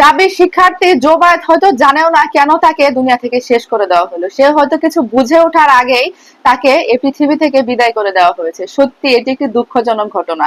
যাবে শিক্ষার্থী জোবায়ত হয়তো জানেও না কেন তাকে দুনিয়া থেকে শেষ করে দেওয়া হলো। সে হয়তো কিছু বুঝে ওঠার আগেই তাকে এই পৃথিবী থেকে বিদায় করে দেওয়া হয়েছে। সত্যি, এটি একটি দুঃখজনক ঘটনা।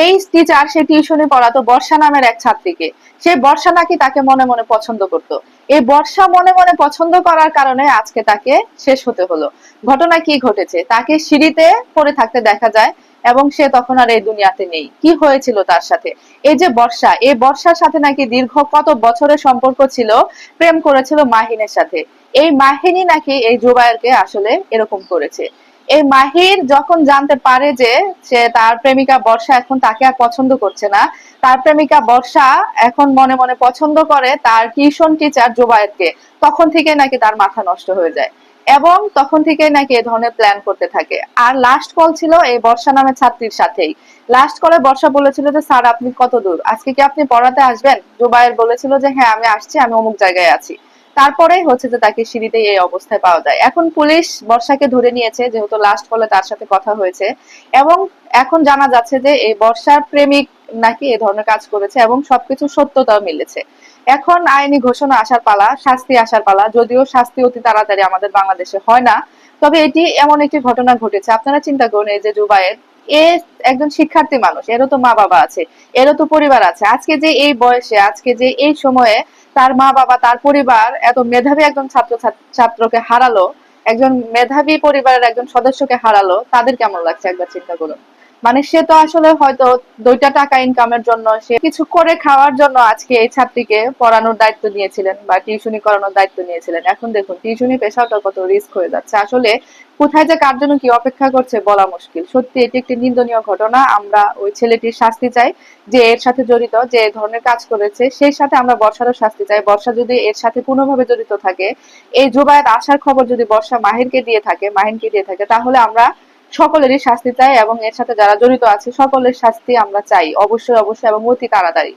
এই টিচার সে টিউশনে পড়াতো বর্ষা নামের এক ছাত্রীকে। সে বর্ষা নাকি তাকে মনে মনে পছন্দ করত। এই বর্ষা মনে মনে পছন্দ করার কারণে আজকে তাকে শেষ হতে হলো। ঘটনা কি ঘটেছে? তাকে সিঁড়িতে পড়ে থাকতে দেখা যায় এবং সে তখন আর এই দুনিয়াতে নেই। কি হয়েছিল তার সাথে? এই যে বর্ষা, এই বর্ষার সাথে নাকি দীর্ঘ কত বছরের সম্পর্ক ছিল? প্রেম করেছিল মাহিনের সাথে। এই মাহিনী নাকি এই জুবায়েরকে আসলে এরকম করেছে। এই মাহির যখন জানতে পারে যে সে তার প্রেমিকা বর্ষা এখন তাকে আর পছন্দ করছে না, তার প্রেমিকা বর্ষা এখন মনে মনে পছন্দ করে তার টিউশন টিচার জুবায়েরকে তখন থেকে নাকি তার মাথা নষ্ট হয়ে যায় এবং তখন থেকে নাকি এ ধরনের প্ল্যান করতে থাকে। আর লাস্ট কল ছিল এই বর্ষা নামের ছাত্রীর সাথেই। লাস্ট কলে বর্ষা বলেছিল যে, স্যার, আপনি কত দূর? আজকে কি আপনি পড়াতে আসবেন? জুবায়ের বলেছিল যে হ্যাঁ আমি আসছি, আমি অমুক জায়গায় আছি। তারপরে হচ্ছে যে তাকে সিঁড়িতে এই অবস্থায় পাওয়া যায়। এখন পুলিশ বর্ষাকে ধরে নিয়েছে, যেহেতু লাস্ট কলে তার সাথে কথা হয়েছে, এবং এখন জানা যাচ্ছে যে এই বর্ষার প্রেমিক নাকি এ ধরনের কাজ করেছে এবং সবকিছু সত্যতাও মিলেছে। এখন আইনি ঘোষণা আসার পালা, শাস্তি আসার পালা, যদিও শাস্তি অতি তাড়াতাড়ি আমাদের বাংলাদেশে হয় না, তবে এটি এমন একটি ঘটনা ঘটেছে। আপনারা চিন্তা করুন, এই যে জুবায়ের এ একজন শিক্ষার্থী মানুষ, এরও তো মা বাবা আছে, এরও তো পরিবার আছে। আজকে যে এই বয়সে, আজকে যে এই সময়ে তার মা বাবা তার পরিবার এত মেধাবী একজন ছাত্র, ছাত্রকে হারালো, একজন মেধাবী পরিবারের একজন সদস্যকে হারালো, তাদের কেমন লাগছে একবার চিন্তা করুন? মানে সে তো আসলে হয়তো দুইটা টাকা ইনকামের জন্য, সে কিছু করে খাওয়ার জন্য আজকে এই ছাত্রীকে পড়ানোর দায়িত্ব নিয়েছিলেন বা টিউশনি করানোর দায়িত্ব নিয়েছিলেন। এখন দেখুন, টিউশনি পেশাটা কত রিস্ক হয়ে যাচ্ছে। আসলে কোথায় যে কার জন্য কি অপেক্ষা করছে বলা মুশকিল। সত্যি এটি একটি নিন্দনীয় ঘটনা। আমরা ওই ছেলেটির শাস্তি চাই যে এর সাথে জড়িত, যে ধরনের কাজ করেছে, সেই সাথে আমরা বর্ষারও শাস্তি চাই। বর্ষা যদি এর সাথে কোনোভাবে জড়িত থাকে, এই জুবায়েত আসার খবর যদি বর্ষা মাহিরকে দিয়ে থাকে, মাহিনকে দিয়ে থাকে, তাহলে আমরা সকলেরই শাস্তি চাই এবং এর সাথে যারা জড়িত আছে, সকলের শাস্তি আমরা চাই। অবশ্যই অবশ্যই, এবং অতি তাড়াতাড়ি।